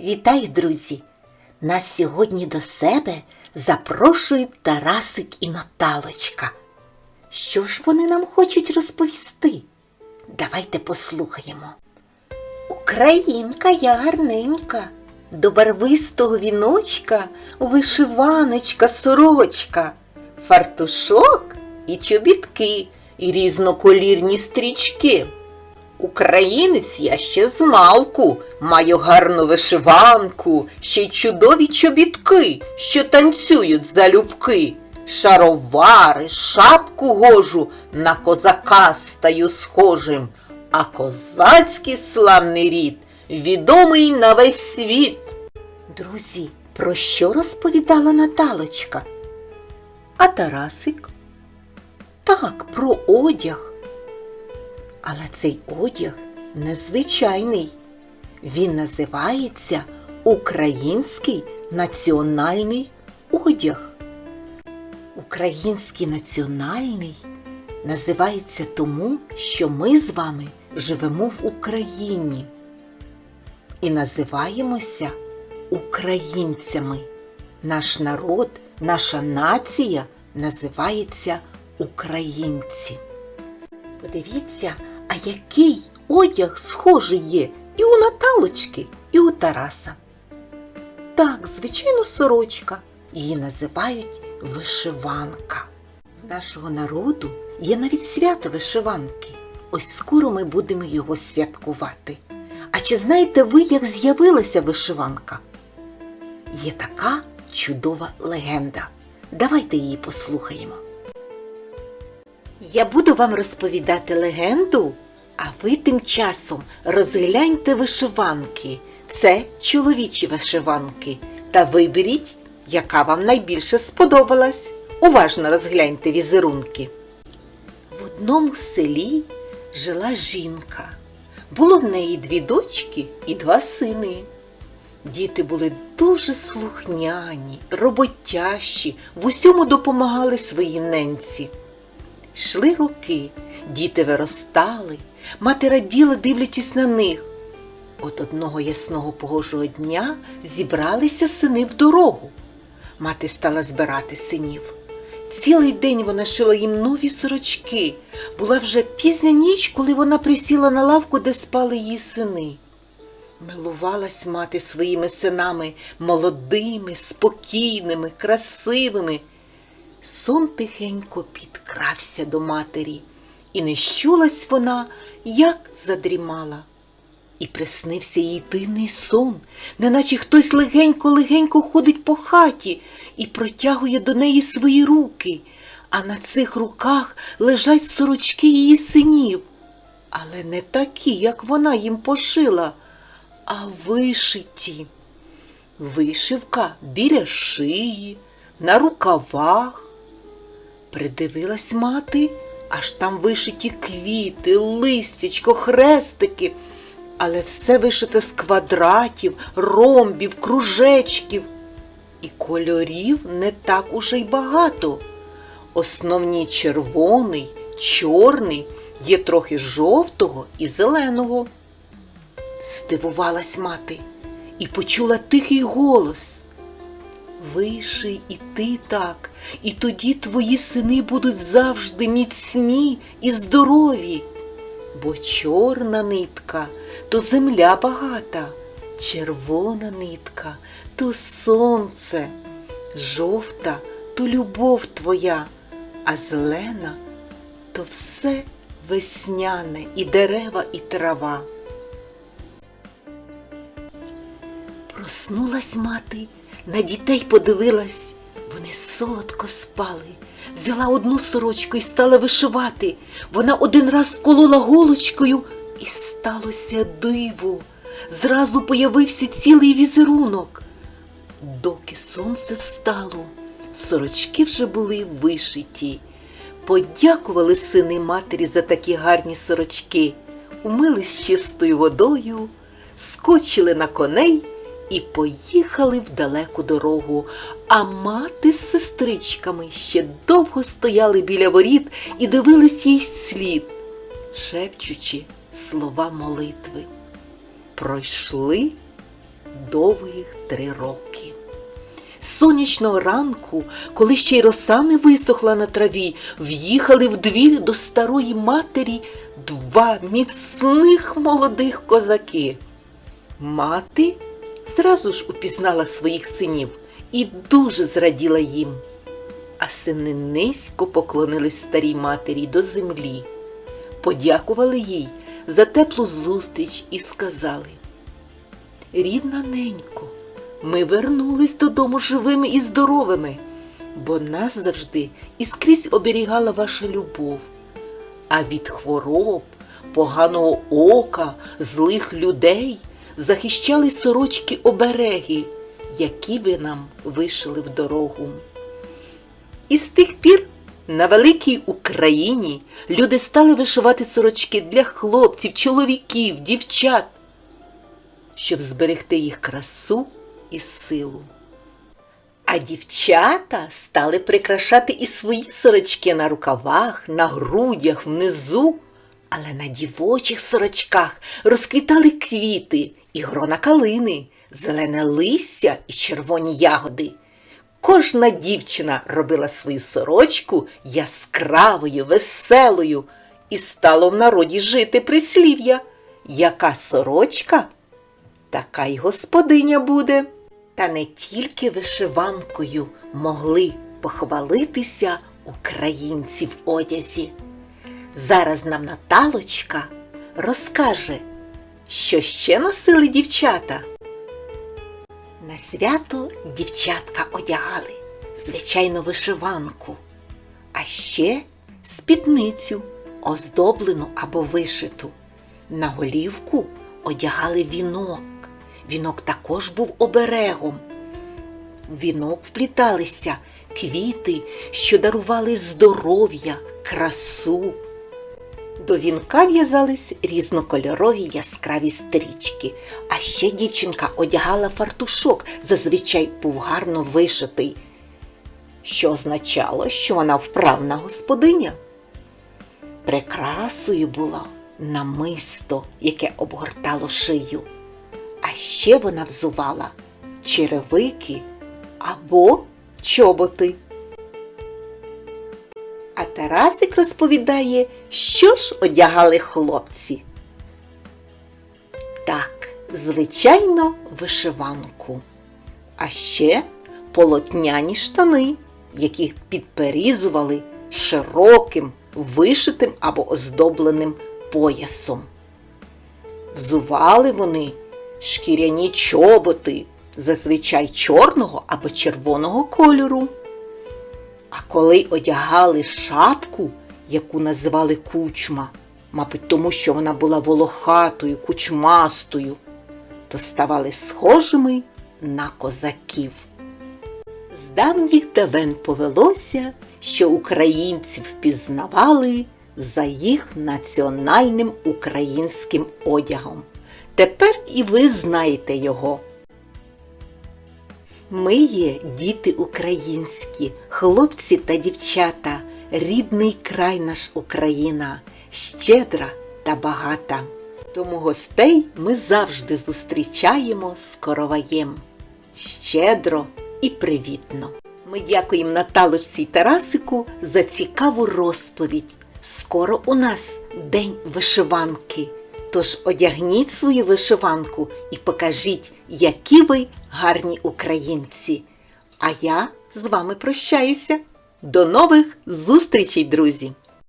Вітаю, друзі! Нас сьогодні до себе запрошують Тарасик і Наталочка. Що ж вони нам хочуть розповісти? Давайте послухаємо. Українка я гарненька, до барвистого віночка вишиваночка, сорочка, фартушок і чобітки, і різноколірні стрічки. Українець я ще з малку, маю гарну вишиванку, ще й чудові чобітки, що танцюють залюбки. Шаровари, шапку гожу, на козака стаю схожим, а козацький славний рід відомий на весь світ. Друзі, про що розповідала Наталочка? А Тарасик? Так, про одяг. Але цей одяг незвичайний. Він називається Український національний одяг. Український національний називається тому, що ми з вами живемо в Україні і називаємося українцями. Наш народ, наша нація називається українці. Подивіться, а який одяг схожий є і у Наталочки, і у Тараса. Так, звичайно, сорочка. Її називають вишиванка. В нашого народу є навіть свято вишиванки. Ось скоро ми будемо його святкувати. А чи знаєте ви, як з'явилася вишиванка? Є така чудова легенда. Давайте її послухаємо. Я буду вам розповідати легенду, а ви тим часом розгляньте вишиванки. Це чоловічі вишиванки. Та виберіть, яка вам найбільше сподобалась. Уважно розгляньте візерунки. В одному селі жила жінка. Було в неї дві дочки і два сини. Діти були дуже слухняні, роботящі, в усьому допомагали своїй ненці. Йшли роки, діти виростали, мати раділа, дивлячись на них. От одного ясного погожого дня зібралися сини в дорогу. Мати стала збирати синів. Цілий день вона шила їм нові сорочки. Була вже пізня ніч, коли вона присіла на лавку, де спали її сини. Милувалась мати своїми синами молодими, спокійними, красивими. Сон тихенько підкрався до матері, і не щулась вона, як задрімала. І приснився їй дивний сон, неначе хтось легенько-легенько ходить по хаті і протягує до неї свої руки, а на цих руках лежать сорочки її синів. Але не такі, як вона їм пошила, а вишиті. Вишивка біля шиї, на рукавах. Придивилась мати, аж там вишиті квіти, листячко, хрестики, але все вишите з квадратів, ромбів, кружечків. І кольорів не так уже й багато. Основні червоний, чорний, є трохи жовтого і зеленого. Здивувалась мати і почула тихий голос. Виший і ти так, і тоді твої сини будуть завжди міцні і здорові, бо чорна нитка то земля багата, червона нитка то сонце, жовта то любов твоя, а зелена то все весняне і дерева, і трава. Проснулась мати, на дітей подивилась, вони солодко спали. Взяла одну сорочку і стала вишивати. Вона один раз колола голочкою, і сталося диво. Зразу появився цілий візерунок. Доки сонце встало, сорочки вже були вишиті. Подякували сини матері за такі гарні сорочки, умились чистою водою, скочили на коней і поїхали в далеку дорогу. А мати з сестричками ще довго стояли біля воріт і дивились їй слід, шепчучи слова молитви. Пройшли довгих три роки. Сонячного ранку, коли ще й роса не висохла на траві, в'їхали в двір до старої матері два міцних молодих козаки. Мати зразу ж упізнала своїх синів і дуже зраділа їм. А сини низько поклонились старій матері до землі, подякували їй за теплу зустріч і сказали: Рідна ненько, ми вернулись додому живими і здоровими, бо нас завжди і скрізь оберігала ваша любов. А від хвороб, поганого ока, злих людей захищали сорочки обереги, які ви нам вишили в дорогу. І з тих пір на великій Україні люди стали вишивати сорочки для хлопців, чоловіків, дівчат, щоб зберегти їх красу і силу. А дівчата стали прикрашати і свої сорочки на рукавах, на грудях, внизу, але на дівочих сорочках розквітали квіти і грона калини, зелене листя і червоні ягоди. Кожна дівчина робила свою сорочку яскравою, веселою, і стало в народі жити прислів'я. Яка сорочка, така й господиня буде. Та не тільки вишиванкою могли похвалитися українці в одязі. Зараз нам Наталочка розкаже, що ще носили дівчата. На свято дівчатка одягали, звичайно, вишиванку, а ще спідницю, оздоблену або вишиту. На голівку одягали вінок. Вінок також був оберегом. Вінок впліталися квіти, що дарували здоров'я, красу. До вінка в'язались різнокольорові яскраві стрічки, а ще дівчинка одягала фартушок, зазвичай був гарно вишитий, що означало, що вона вправна господиня. Прикрасою було намисто, яке обгортало шию, а ще вона взувала черевики або чоботи. Тарасик розповідає, що ж одягали хлопці. Так, звичайно, вишиванку. А ще полотняні штани, які підперізували широким, вишитим або оздобленим поясом. Взували вони шкіряні чоботи, зазвичай чорного або червоного кольору. А коли одягали шапку, яку називали кучма, мабуть, тому що вона була волохатою, кучмастою, то ставали схожими на козаків. З давніх давен повелося, що українців впізнавали за їх національним українським одягом. Тепер і ви знаєте його. Ми є діти українські, хлопці та дівчата, рідний край наш Україна, щедра та багата. Тому гостей ми завжди зустрічаємо з короваєм. Щедро і привітно. Ми дякуємо Наталочці й Тарасику за цікаву розповідь. Скоро у нас День вишиванки. Тож одягніть свою вишиванку і покажіть, які ви гарні українці. А я з вами прощаюся. До нових зустрічей, друзі!